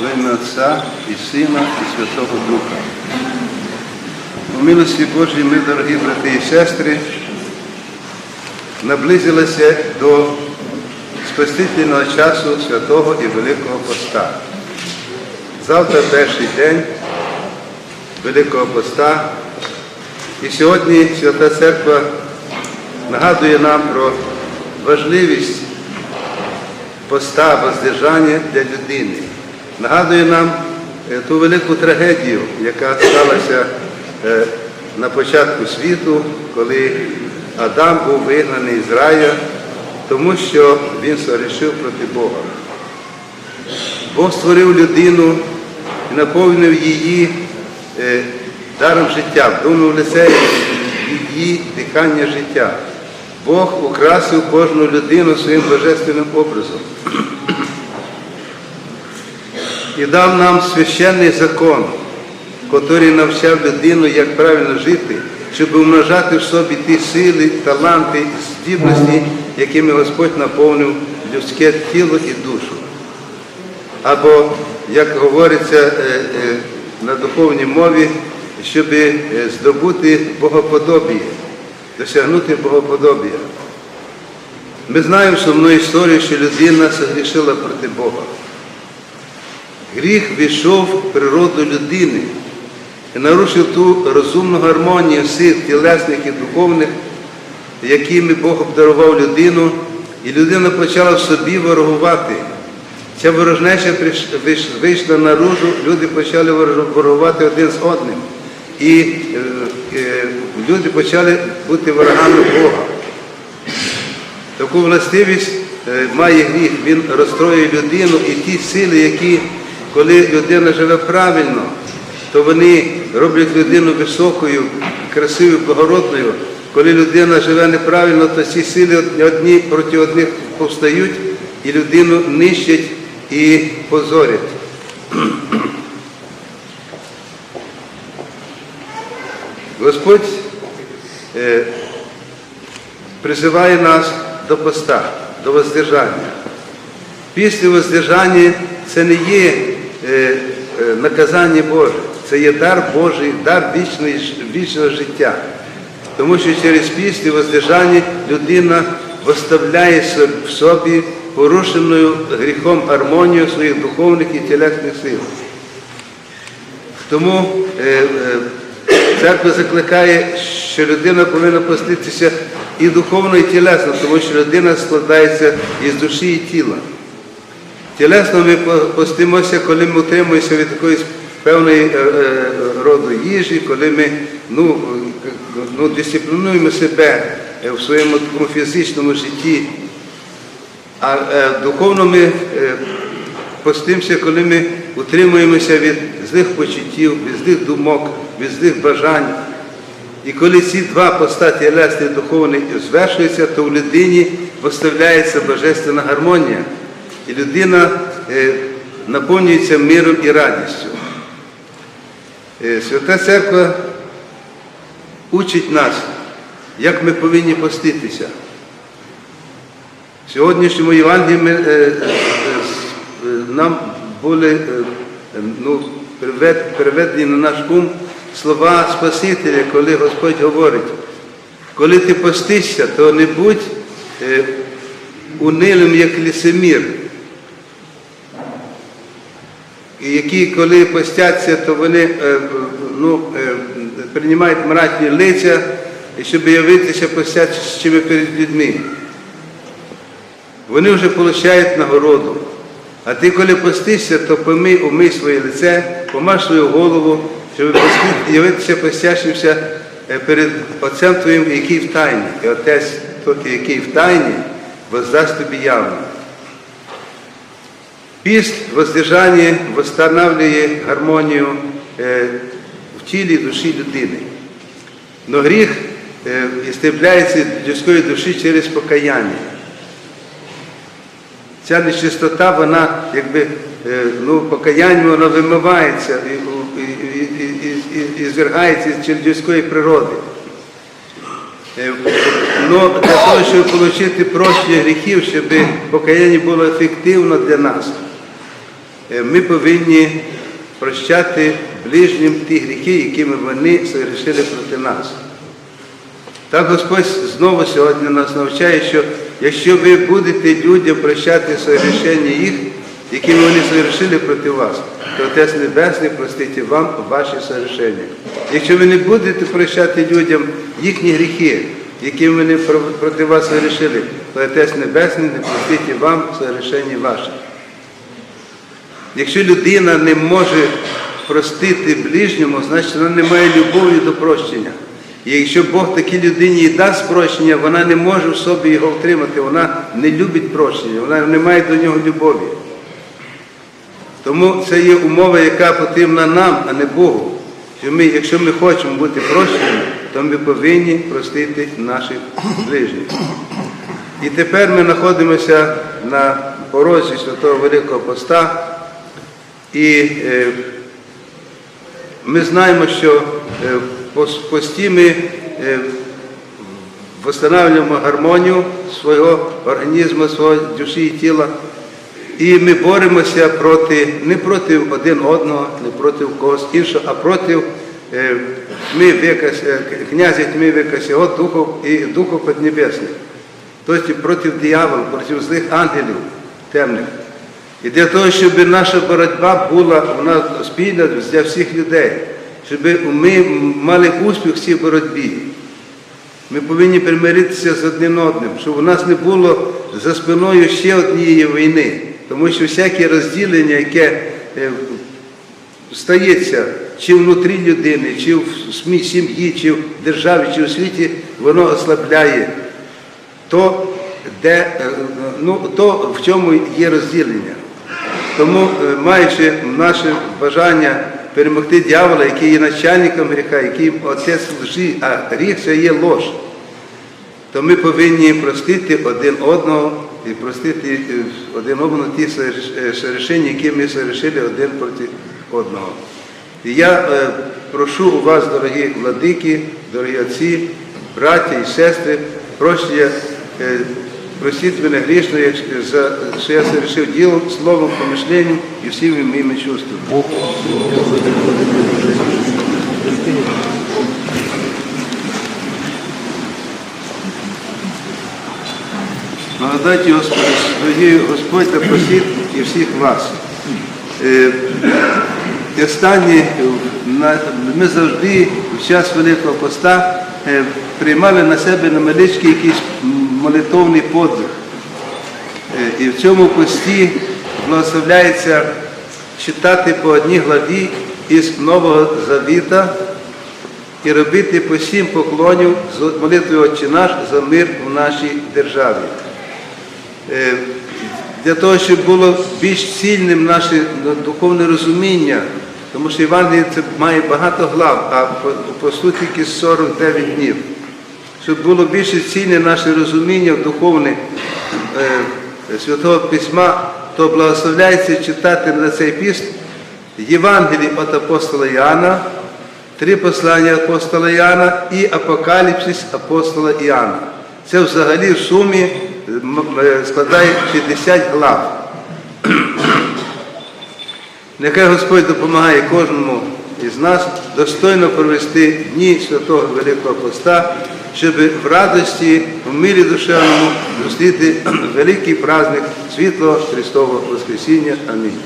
Во ім'я Отця і Сина, і Святого Духа. У милості Божій ми, дорогі брати і сестри, наблизилися до спасительного часу святого і Великого Поста. Завтра перший день Великого Поста. І сьогодні Свята Церква нагадує нам про важливість поста воздержання для людини. Нагадує нам е, ту велику трагедію, яка сталася е, на початку світу, коли Адам був вигнаний з рая, тому що він сорішив проти Бога. Бог створив людину і наповнив її е, даром життя, вдумав лице її дихання життя. Бог украсив кожну людину своїм божественним образом і дав нам священний закон, який навчав людину, як правильно жити, щоб умножати в собі ті сили, таланти, здібності, якими Господь наповнив людське тіло і душу. Або, як говориться е, е, на духовній мові, щоб е, здобути богоподобіє, досягнути богоподобія. Ми знаємо сумну історію, що людина согрішила проти Бога. Гріх війшов в природу людини і нарушив ту розумну гармонію сил тілесних і духовних, якими Бог обдарував людину, і людина почала в собі ворогувати. Ця ворожнеча вийшла наружу, люди почали ворогувати один з одним. І е, е, люди почали бути ворогами Бога. Таку властивість е, має гріх, він розстроює людину і ті сили, які, коли людина живе правильно, то вони роблять людину високою, красивою, благородною. Коли людина живе неправильно, то ці сили одні проти одних повстають і людину нищать і позорять. Господь е, призиває нас до поста, до воздержання. Після воздержання це не є наказання Боже, це є дар Божий, дар вічного життя. Тому що через після воздержання людина виставляє в собі порушеною гріхом гармонію своїх духовних і тілесних сил. Тому е, е, церква закликає, що людина повинна поститися і духовно, і тілесно, тому що людина складається із душі і тіла. Тілесно ми постимося, коли ми утримуємося від якоїсь певної е, е, роду їжі, коли ми ну, ну, дисциплінуємо себе в своєму такому фізичному житті. А е, духовно ми е, постимося, коли ми утримуємося від злих почуттів, від злих думок, від злих бажань. І коли ці два постаті тілесний і духовний звершуються, то в людині поставляється божественна гармонія. І людина е, наповнюється миром і радістю. Е, Свята Церква учить нас, як ми повинні поститися. В сьогоднішньому Євангелії е, нам були е, ну, переведені на наш ум слова Спасителя, коли Господь говорить, коли ти постишся, то не будь унилим, як лісомір. І які, коли постяться, то вони е, ну, е, приймають мрачні лиця, щоб явитися постячими перед людьми. Вони вже отримують нагороду. А ти, коли постишся, то помий, умий своє лице, помаш свою голову, щоб явитися постящимся перед Отцем Твоїм, який в тайні. І Отець, який в тайні, воздасть тобі явно. Піст воздержання восстанавливає гармонію в тілі душі людини. Но гріх істребляється людської душі через покаяння. Ця нечистота, вона якби ну, покаяння воно вимивається і, і, і, і, і звергається через людської природи. Но для того, щоб отримати прощення гріхів, щоб покаяння було ефективно для нас, е, ми повинні прощати ближнім ті гріхи, якими вони совершили проти нас. Так Господь знову сьогодні нас навчає, що якщо ви будете людям прощати согрішення їх, якими вони совершили проти вас, то Отець Небесний простить вам ваші согрішення. Якщо ви не будете прощати людям їхні гріхи, якими вони проти вас совершили, то Отець Небесний не простить вам согрішення ваших. Якщо людина не може простити ближньому, значить вона не має любові до прощення. І якщо Бог такій людині і дасть прощення, вона не може в собі його втримати, вона не любить прощення, вона не має до нього любові. Тому це є умова, яка потрібна нам, а не Богу. Що ми, якщо ми хочемо бути прощеними, то ми повинні простити наших ближніх. І тепер ми знаходимося на порозі Святого Великого Поста, і е, ми знаємо, що е, в пос- пості ми е, встановлюємо гармонію свого організму, свого душі і тіла. І ми боремося проти, не проти один одного, не проти когось іншого, а проти е, е, князя тьми века сього, духов і духов піднебесних. Тобто проти диявола, проти злих ангелів темних. І для того, щоб наша боротьба була вона спільна для всіх людей, щоб ми мали успіх в цій боротьбі. Ми повинні примиритися з одним одним, щоб у нас не було за спиною ще однієї війни. Тому що всяке розділення, яке е, стається чи внутрі людини, чи в сім'ї, чи в державі, чи в світі, воно ослабляє то, де, е, ну, то в чому є розділення. Тому, е, маючи наше бажання перемогти дьявола, який є начальником гріха, який отець лжи, а гріх це є лож, то ми повинні простити один одного і простити е, один одного ті совершення, які ми совершили один проти одного. І я е, прошу у вас, дорогі владики, дорогі отці, браті і сестри, прощення, простіть мене грішно, за що я совершив ділом, словом, помишленням і всіми моїми чувствами. Благодаті Господи, дорогі Господь, та просить і всіх вас. І останні, на- ми завжди в час Великого Поста е, приймали на себе невеличкий якийсь молитовний подвиг. Е, І в цьому пості благословляється читати по одній главі із Нового Завіта і робити по сім поклонів з молитвою Отче наш за мир в нашій державі. Е, Для того, щоб було більш цільним наше духовне розуміння, тому що Євангеліє це має багато глав, а по суті тільки 49 днів. Щоб було більше цільне наше розуміння духовне е, Святого Письма, то благословляється читати на цей піст Євангелії від апостола Іоанна, три послання апостола Іоанна і Апокаліпсис апостола Іоанна. Це взагалі в сумі е, складає 50 глав. Нехай Господь допомагає кожному із нас достойно провести дні Святого Великого Поста, щоб в радості, в мирі душевному зустріти великий праздник світлого Христового Воскресіння. Амінь.